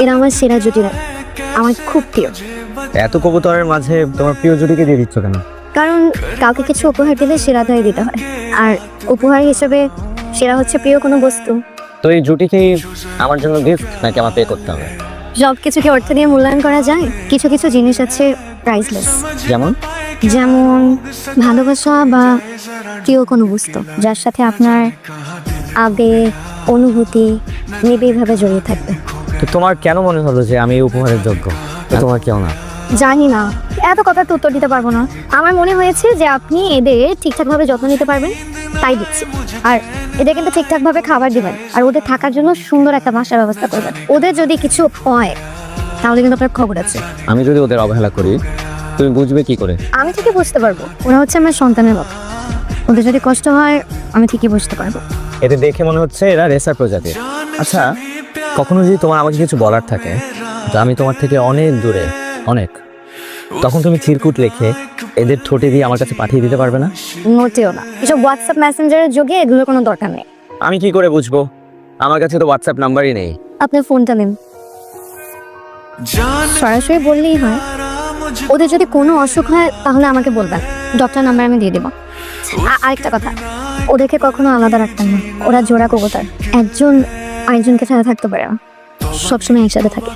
এরা আমার সেরা জুটিরা। আমার খুব প্রিয়। এত কবুতরের মাঝে তোমার প্রিয় জুটিকে দিয়ে দিচ্ছ কেন? কারণ কাউকে কিছু উপহার দিলে সেরাটাই দিতে হয়। আর উপহার হিসেবে সেরা হচ্ছে প্রিয় কোনো বস্তু। তো এই জুটিকে আমার জন্য গিফট নাকি আমার পে করতে হবে? সব কিছুকে অর্থ দিয়ে মূল্যায়ন করা যায়? কিছু কিছু জিনিস আছে প্রাইসলেস যেমন? যেমন ভালোবাসা বা প্রিয় কোনো বস্তু যার সাথে আপনার আবেগ অনুভূতি নিবিড়ভাবে জড়িয়ে থাকবে। তোমার কেন মনে হলো যে আমি এই উপহারের যোগ্য? তোমার কেউ না? জানি না। এত কথা তো উত্তর দিতে পারব না। আমার মনে হয়েছে যে আপনি এদের ঠিকঠাকভাবে যত্ন নিতে পারবেন তাই দিচ্ছি। আর এদের কিন্তু ঠিকঠাকভাবে খাবার দিবেন আর ওদের থাকার জন্য সুন্দর একটা বাসার ব্যবস্থা করবেন। ওদের যদি কিছু হয় তাহলে কিন্তু আপনার খবর আছে। আমি যদি ওদের অবহেলা করি তুমি বুঝবে কি করে? আমি ঠিকই বুঝতে পারব। ওরা হচ্ছে আমার সন্তানের মতো ওদের যদি কষ্ট হয় আমি ঠিকই বুঝতে পারব। এদের দেখে মনে হচ্ছে এরা রেসার প্রজাতির। আচ্ছা কখনো যদি তোমার আমাকে কিছু বলার থাকে যে আমি তোমার থেকে অনেক দূরে অনেক তখন তুমি চিরকুট লেখে এদের ঠোঁটে দিয়ে আমার কাছে পাঠিয়ে দিতে পারবে না? মোটেও না। এসব হোয়াটসঅ্যাপ মেসেঞ্জারের যুগে এগুলোর কোনো দরকার নেই। আমি কি করে বুঝব? আমার কাছে তো হোয়াটসঅ্যাপ নাম্বারই নেই। আপনি ফোনটা নিন। সরাসরি বললেই হয় ওদের যদি কোনো অসুখ হয় তাহলে আমাকে বলবেন। ডক্টর নাম্বার আমি দিয়ে দেবো। আরেকটা কথা ওদেরকে কখনো আলাদা রাখতাম না। ওরা জোড়া কবুতর। একজন আরেকজনকে ছাড়া থাকতে পারে না। সবসময় একসাথে থাকে।